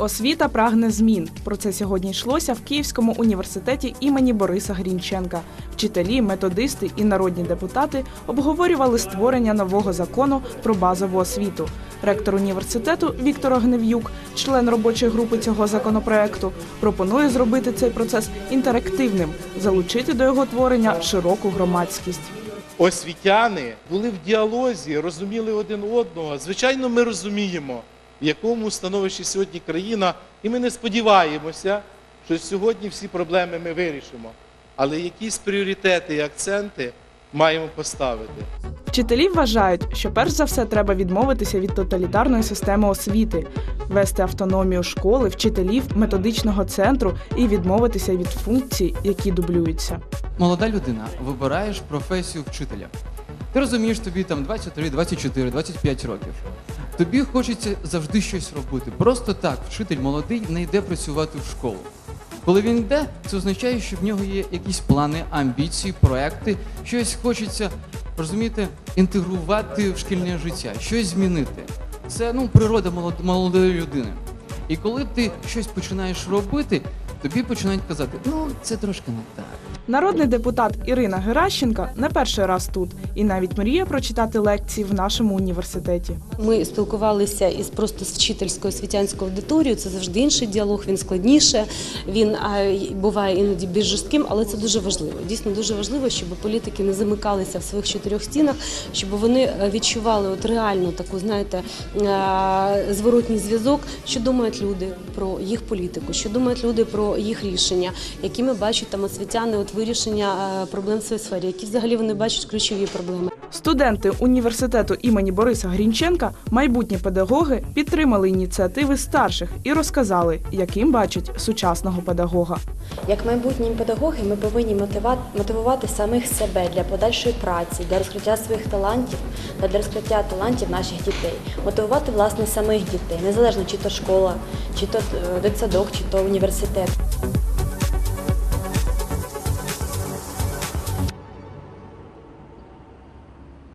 Освіта прагне змін. Про це сьогодні йшлося в Київському університеті імені Бориса Грінченка. Вчителі, методисти і народні депутати обговорювали створення нового закону про базову освіту. Ректор університету Віктор Огнев'юк, член робочої групи цього законопроекту, пропонує зробити цей процес інтерактивним, залучити до його творення широку громадськість. освітяни були в діалозі, розуміли один одного. Звичайно, ми розуміємо, в якому становищі сьогодні країна, і ми не сподіваємося, що сьогодні всі проблеми ми вирішимо. Але якісь пріоритети і акценти маємо поставити. Вчителі вважають, що перш за все треба відмовитися від тоталітарної системи освіти, вести автономію школи, вчителів, методичного центру і відмовитися від функцій, які дублюються. молода людина, вибираєш професію вчителя. Ти розумієш, тобі там 23, 24, 25 років. Тобі хочеться завжди щось робити. Просто так, вчитель молодий не йде працювати в школу. Коли він йде, це означає, що в нього є якісь плани, амбіції, проекти, щось хочеться, розумієте, інтегрувати в шкільне життя, щось змінити. Це ну, природа молод- молодої людини. І коли ти щось починаєш робити, тобі починають казати, ну це трошки не так. Народний депутат Ірина Геращенка не перший раз тут і навіть мріє прочитати лекції в нашому університеті. Ми спілкувалися із просто з вчительською освітянською аудиторією. Це завжди інший діалог, він складніше, він а, буває іноді більш жорстким, але це дуже важливо. Дійсно дуже важливо, щоб політики не замикалися в своїх чотирьох стінах, щоб вони е, відчували от реальну таку, знаєте, е, зворотній зв'язок, що думають люди про їх політику, що думають люди про їх рішення, якими бачать там освітяни от вирішення е, проблем в своїй сфері, які взагалі вони бачать ключові проблеми. Студенти університету імені Бориса Грінченка, майбутні педагоги, підтримали ініціативи старших і розказали, яким бачать сучасного педагога. Як майбутні педагоги, ми повинні мотивувати самих себе для подальшої праці, для розкриття своїх талантів та для розкриття талантів наших дітей, мотивувати власне самих дітей, незалежно чи то школа, чи то е, дитсадок, чи то університет.